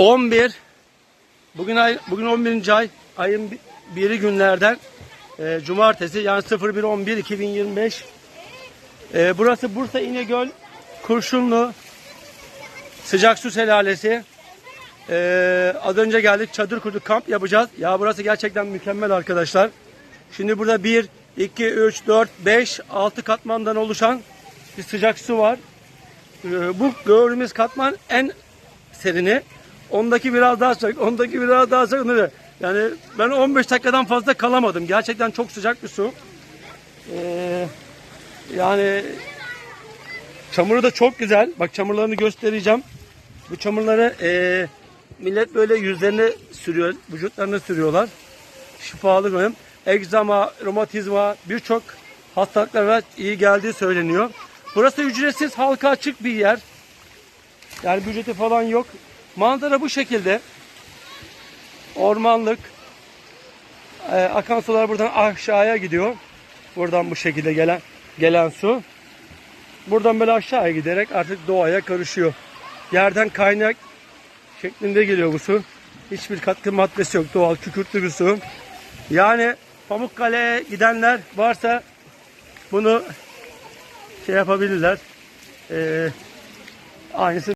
11 Bugün ay bugün 11. ay ayın bi- biri günlerden e, cumartesi yani 01 11 2025. E, burası Bursa İnegöl Kurşunlu Sıcak Su Şelalesi. E, az önce geldik çadır kurduk kamp yapacağız. Ya burası gerçekten mükemmel arkadaşlar. Şimdi burada 1 2 3 4 5 6 katmandan oluşan bir sıcak su var. E, bu gördüğümüz katman en serini. Ondaki biraz daha sıcak, ondaki biraz daha sıcak. Yani ben 15 dakikadan fazla kalamadım. Gerçekten çok sıcak bir su. Ee, yani çamuru da çok güzel. Bak çamurlarını göstereceğim. Bu çamurları ee, millet böyle yüzlerine sürüyor, vücutlarına sürüyorlar. Şifalı benim. Egzama, romatizma, birçok hastalıklara iyi geldiği söyleniyor. Burası ücretsiz, halka açık bir yer. Yani ücreti falan yok. Manzara bu şekilde. Ormanlık. Ee, akan sular buradan aşağıya gidiyor. Buradan bu şekilde gelen gelen su. Buradan böyle aşağıya giderek artık doğaya karışıyor. Yerden kaynak şeklinde geliyor bu su. Hiçbir katkı maddesi yok. Doğal kükürtlü bir su. Yani Pamukkale'ye gidenler varsa bunu şey yapabilirler. Ee, aynısı